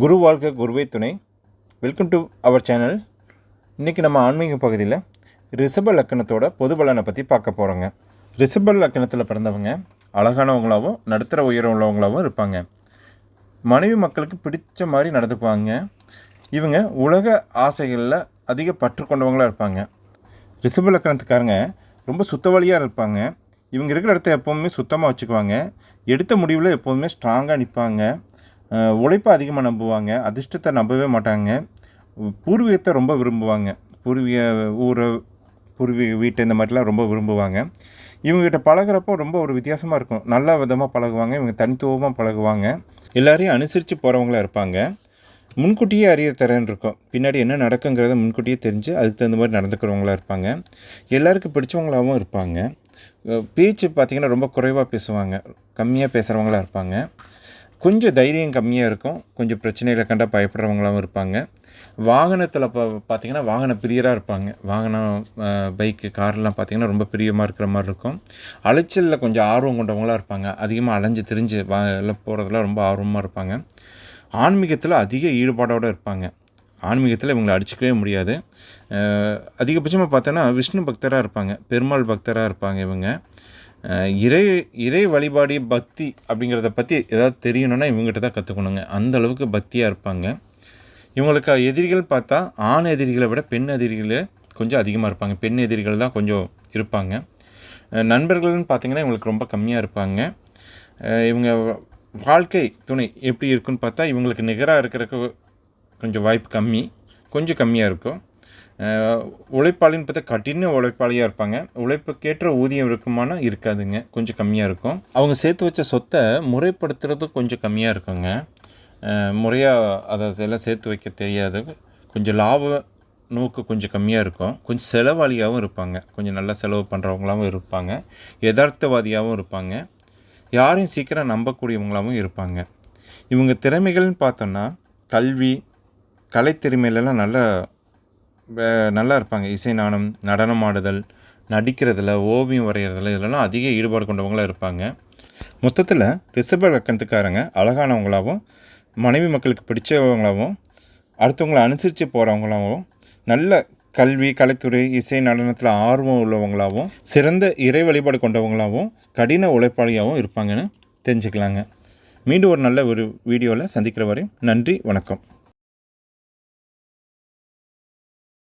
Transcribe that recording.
குரு வாழ்க குருவே துணை. வெல்கம் டு அவர் சேனல் இன்றைக்கி நம்ம ஆன்மீக பகுதியில் ரிஷப லக்கணத்தோட பொது பலனை பற்றி பார்க்க போகிறோங்க ரிஷப லக்கணத்தில் பிறந்தவங்க அழகானவங்களாகவும் நடுத்தர உயரம் உள்ளவங்களாகவும் இருப்பாங்க. மனைவி மக்களுக்கு பிடிச்ச மாதிரி நடந்துக்குவாங்க. இவங்க உலக ஆசைகளில் அதிக பற்று கொண்டவங்களாக இருப்பாங்க. ரிஷப லக்கணத்துக்காரங்க ரொம்ப சுத்தவழியாக இருப்பாங்க. இவங்க இருக்கிற இடத்த எப்போவுமே சுத்தமாக வச்சுக்குவாங்க. எடுத்த முடிவில் எப்போதுமே ஸ்ட்ராங்காக நிற்பாங்க உழைப்பை அதிகமாக நம்புவாங்க. அதிர்ஷ்டத்தை நம்பவே மாட்டாங்க. பூர்வீகத்தை ரொம்ப விரும்புவாங்க. பூர்வீக ஊரை பூர்வீக வீட்டை இந்த மாதிரிலாம் ரொம்ப விரும்புவாங்க. இவங்ககிட்ட பழகுறப்போ ரொம்ப ஒரு வித்தியாசமாக இருக்கும். நல்ல விதமாக பழகுவாங்க இவங்க தனித்துவமாக பழகுவாங்க. எல்லாரையும் அனுசரித்து போகிறவங்களா இருப்பாங்க. முன்கூட்டியே அறிய தரேன்னு இருக்கும். பின்னாடி என்ன நடக்குங்கிறத முன்கூட்டியே தெரிஞ்சு அதுக்கு தகுந்த மாதிரி நடந்துக்கிறவங்களா இருப்பாங்க. எல்லாருக்கும் பிடிச்சவங்களாகவும் இருப்பாங்க. பேச்சு பார்த்திங்கன்னா ரொம்ப குறைவாக பேசுவாங்க. கம்மியாக பேசுகிறவங்களா இருப்பாங்க. கொஞ்சம் தைரியம் கம்மியாக இருக்கும். கொஞ்சம் பிரச்சனைகளை கண்டா பயப்படுறவங்களாகவும் இருப்பாங்க. வாகனத்தில் இப்போ பார்த்திங்கன்னா வாகன பிரியராக இருப்பாங்க. வாகனம் பைக்கு கார்லாம் பார்த்திங்கன்னா ரொம்ப பிரியமாக இருக்கிற மாதிரி இருக்கும். அலைச்சலில் கொஞ்சம் ஆர்வம் கொண்டவங்களாக இருப்பாங்க. அதிகமாக அலைஞ்சு திரிஞ்சு வா எல்லாம் போகிறதெல்லாம் ரொம்ப ஆர்வமாக இருப்பாங்க. ஆன்மீகத்தில் அதிக ஈடுபாடோடு இருப்பாங்க. ஆன்மீகத்தில் இவங்களை அடிச்சுக்கவே முடியாது. அதிகபட்சமாக பார்த்தோன்னா விஷ்ணு பக்தராக இருப்பாங்க. பெருமாள் பக்தராக இருப்பாங்க இவங்க. இறை இறை வழிபாடு பக்தி அப்படிங்கிறத பற்றி ஏதாவது தெரியணும்னா இவங்ககிட்ட தான் கற்றுக்கணுங்க அந்த அளவுக்கு பக்தியாக இருப்பாங்க. இவங்களுக்கு எதிரிகள் பார்த்தா ஆண் எதிரிகளை விட பெண் எதிரிகளே கொஞ்சம் அதிகமாக இருப்பாங்க. பெண் எதிரிகள் தான் கொஞ்சம் இருப்பாங்க. நண்பர்கள்னு பார்த்தீங்கன்னா இவங்களுக்கு ரொம்ப கம்மியாக இருப்பாங்க. இவங்க வாழ்க்கை துணை எப்படி இருக்குன்னு பார்த்தா இவங்களுக்கு நிகராக இருக்கிறக்கு கொஞ்சம் வாய்ப்பு கம்மி கொஞ்சம் கம்மியாக இருக்கும். உழைப்பாளின்னு பார்த்தா கடின உழைப்பாளியாக இருப்பாங்க. உழைப்புக்கேற்ற ஊதியம் இருக்குமானா இருக்காதுங்க. கொஞ்சம் கம்மியாக இருக்கும். அவங்க சேர்த்து வச்ச சொத்தை முறைப்படுத்துறது கொஞ்சம் கம்மியாக இருக்குங்க. முறையாக அதை எல்லாம் சேர்த்து வைக்க தெரியாது. கொஞ்சம் லாப நோக்கு கொஞ்சம் கம்மியாக இருக்கும். கொஞ்சம் செலவாளியாகவும் இருப்பாங்க. கொஞ்சம் நல்லா செலவு பண்ணுறவங்களாகவும் இருப்பாங்க. யதார்த்தவாதியாகவும் இருப்பாங்க. யாரையும் சீக்கிரம் நம்பக்கூடியவங்களாகவும் இருப்பாங்க. இவங்க திறமைகள்னு பார்த்தோன்னா கல்வி கலைத்திறமையிலலாம் நல்லா நல்லா இருப்பாங்க இசை நாணம் நடனம் ஆடுதல் நடிக்கிறதுல ஓவியம் வரைகிறதுல இதெல்லாம் அதிக ஈடுபாடு கொண்டவங்களாக இருப்பாங்க. மொத்தத்தில் ரிசர்வ லக்கணத்துக்காரங்க அழகானவங்களாகவும் மனைவி மக்களுக்கு பிடிச்சவங்களாகவும் அடுத்தவங்களை அனுசரித்து போகிறவங்களாகவும் நல்ல கல்வி கலைத்துறை இசை நடனத்தில் ஆர்வம் உள்ளவங்களாகவும் சிறந்த இறை வழிபாடு கொண்டவங்களாகவும் கடின உழைப்பாளியாகவும் இருப்பாங்கன்னு தெரிஞ்சுக்கலாங்க. மீண்டும் ஒரு நல்ல ஒரு வீடியோவில் சந்திக்கிற வரையும் நன்றி வணக்கம்.